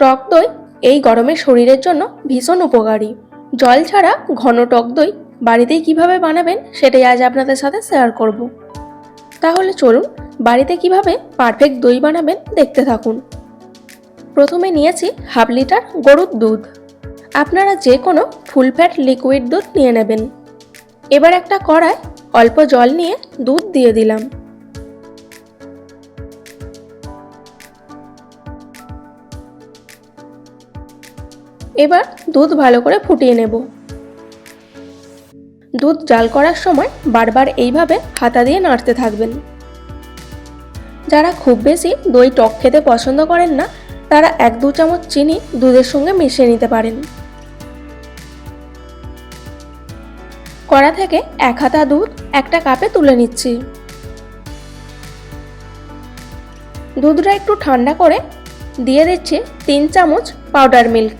টক দই এই গরমে শরীরের জন্য ভীষণ উপকারী। জল ছাড়া ঘন টক দই বাড়িতেই কীভাবে বানাবেন সেটাই আজ আপনাদের সাথে শেয়ার করব। তাহলে চলুন বাড়িতে কীভাবে পারফেক্ট দই বানাবেন দেখতে থাকুন। প্রথমে নিয়েছি হাফ লিটার গরুর দুধ। আপনারা যে কোনো ফুল ফ্যাট লিকুইড দুধ নিয়ে নেবেন। এবার একটা কড়ায় অল্প জল নিয়ে দুধ দিয়ে দিলাম। এবার দুধ ভালো করে ফুটিয়ে নেব। দুধ জাল করার সময় বারবার এইভাবে হাতা দিয়ে নাড়তে থাকবেন। যারা খুব বেশি দই টক খেতে পছন্দ করেন না, তারা এক দু চামচ চিনি দুধের সঙ্গে মিশিয়ে নিতে পারেন। কড়া থেকে এক হাতা দুধ একটা কাপে তুলে নিচ্ছি। দুধটা একটু ঠান্ডা করে দিয়ে দিচ্ছি তিন চামচ পাউডার মিল্ক।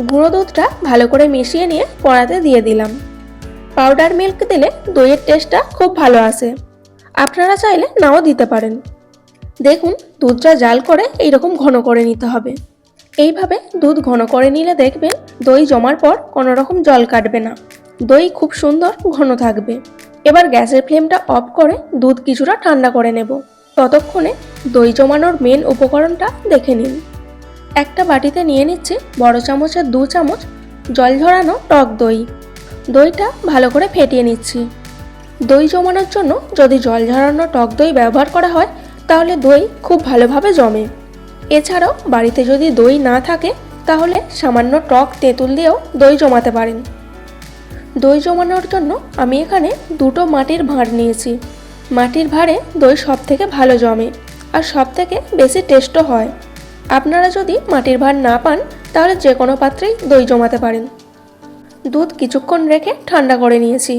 গুঁড়ো দুধটা ভালো করে মিশিয়ে নিয়ে কড়াতে দিয়ে দিলাম। পাউডার মিল্ক দিলে দইয়ের টেস্টটা খুব ভালো আসে। আপনারা চাইলে নাও দিতে পারেন। দেখুন, দুধটা জাল করে এইরকম ঘন করে নিতে হবে। এইভাবে দুধ ঘন করে নিলে দেখবেন দই জমার পর কোনো রকম জল কাটবে না। দই খুব সুন্দর ঘন থাকবে। এবার গ্যাসের ফ্লেমটা অফ করে দুধ কিছুটা ঠান্ডা করে নেব। ততক্ষণে দই জমানোর মেন উপকরণটা দেখে নিন। একটা বাটিতে নিয়ে নিচ্ছি বড় চামচের দু চামচ জল ঝরানো টক দই। দইটা ভালো করে ফেটিয়ে নিচ্ছি। দই জমানোর জন্য যদি জল ঝরানো টক দই ব্যবহার করা হয়, তাহলে দই খুব ভালোভাবে জমে। এছাড়াও বাড়িতে যদি দই না থাকে, তাহলে সামান্য টক তেঁতুল দিয়েও দই জমাতে পারেন। দই জমানোর জন্য আমি এখানে দুটো মাটির ভাঁড় নিয়েছি। মাটির ভাঁড়ে দই সব থেকে ভালো জমে আর সব থেকে বেশি টেস্টও হয়। আপনারা যদি মাটির ভাঁড় না পান, তাহলে যে কোনো পাত্রেই দই জমাতে পারেন। দুধ কিছুক্ষণ রেখে ঠান্ডা করে নিয়েছি।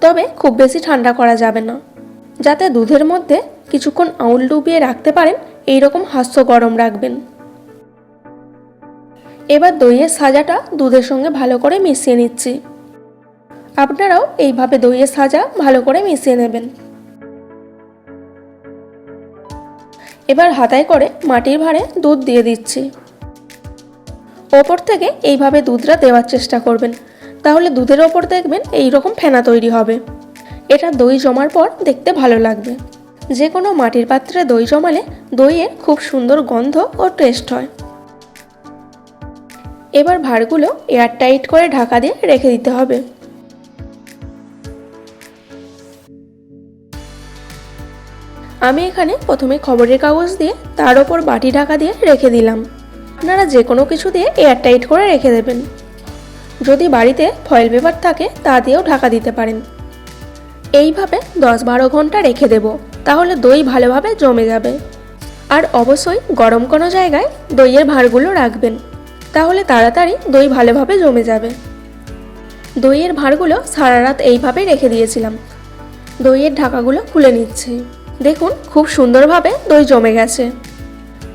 তবে খুব বেশি ঠান্ডা করা যাবে না। যাতে দুধের মধ্যে কিছুক্ষণ আউল ডুবিয়ে রাখতে পারেন এই রকম হাস্য গরম রাখবেন। এবার দইয়ের সাজাটা দুধের সঙ্গে ভালো করে মিশিয়ে নিচ্ছি। আপনারাও এইভাবে দইয়ের সাজা ভালো করে মিশিয়ে নেবেন। এবার হাতায় করে মাটির ভাঁড়ে দুধ দিয়ে দিচ্ছি। ওপর থেকে এইভাবে দুধটা দেওয়ার চেষ্টা করবেন। তাহলে দুধের ওপর দেখবেন এই রকম ফেনা তৈরি হবে। এটা দই জমার পর দেখতে ভালো লাগবে। যে কোনো মাটির পাত্রে দই জমালে দইয়ের খুব সুন্দর গন্ধ ও টেস্ট হয়। এবার ভাঁড়গুলো এয়ারটাইট করে ঢাকা দিয়ে রেখে দিতে হবে। আমি এখানে প্রথমে খবরের কাগজ দিয়ে, তার ওপর বাটি ঢাকা দিয়ে রেখে দিলাম। আপনারা যে কোনো কিছু দিয়ে এয়ারটাইট করে রেখে দেবেন। যদি বাড়িতে ফয়েল পেপার থাকে, তা দিয়েও ঢাকা দিতে পারেন। এইভাবে দশ বারো ঘণ্টা রেখে দেব, তাহলে দই ভালোভাবে জমে যাবে। আর অবশ্যই গরম কোনো জায়গায় দইয়ের ভাঁড়গুলো রাখবেন, তাহলে তাড়াতাড়ি দই ভালোভাবে জমে যাবে। দইয়ের ভাঁড়গুলো সারা রাত এইভাবে রেখে দিয়েছিলাম। দইয়ের ঢাকাগুলো খুলে নিচ্ছি। দেখুন, খুব সুন্দরভাবে দই জমে গেছে।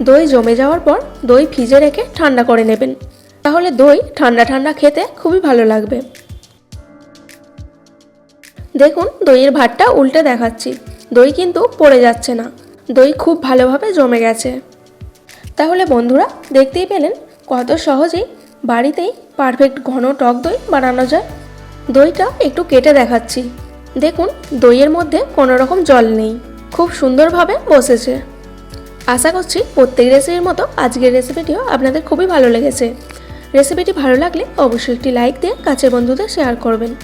দই জমে যাওয়ার পর দই ফ্রিজে রেখে ঠান্ডা করে নেবেন। তাহলে দই ঠান্ডা ঠান্ডা খেতে খুবই ভালো লাগবে। দেখুন, দইয়ের ভাতটা উল্টে দেখাচ্ছি। দই কিন্তু পড়ে যাচ্ছে না। দই খুব ভালোভাবে জমে গেছে। তাহলে বন্ধুরা, দেখতেই পেলেন কত সহজেই বাড়িতেই পারফেক্ট ঘন টক দই বানানো যায়। দইটা একটু কেটে দেখাচ্ছি। দেখুন, দইয়ের মধ্যে কোনো রকম জল নেই। খুব সুন্দরভাবে বসেছে। আশা করছি প্রত্যেক রেসিপির মতো আজকের রেসিপিটিও আপনাদের খুবই ভালো লেগেছে। রেসিপিটি ভালো লাগলে অবশ্যই একটি লাইক দিয়ে কাছের বন্ধুদের শেয়ার করবেন।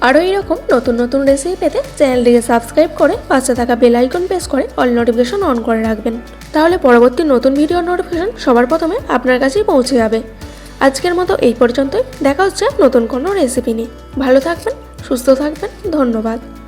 আরও এইরকম নতুন নতুন রেসিপি পেতে চ্যানেলটিকে সাবস্ক্রাইব করে পাশে থাকা বেল আইকন প্রেস করে অল নোটিফিকেশন অন করে রাখবেন। তাহলে পরবর্তী নতুন ভিডিওর নোটিফিকেশন সবার প্রথমে আপনার কাছেই পৌঁছে যাবে। আজকের মতো এই পর্যন্তই। দেখা হচ্ছে নতুন কোনো রেসিপি নিয়ে। ভালো থাকবেন, সুস্থ থাকবেন। ধন্যবাদ।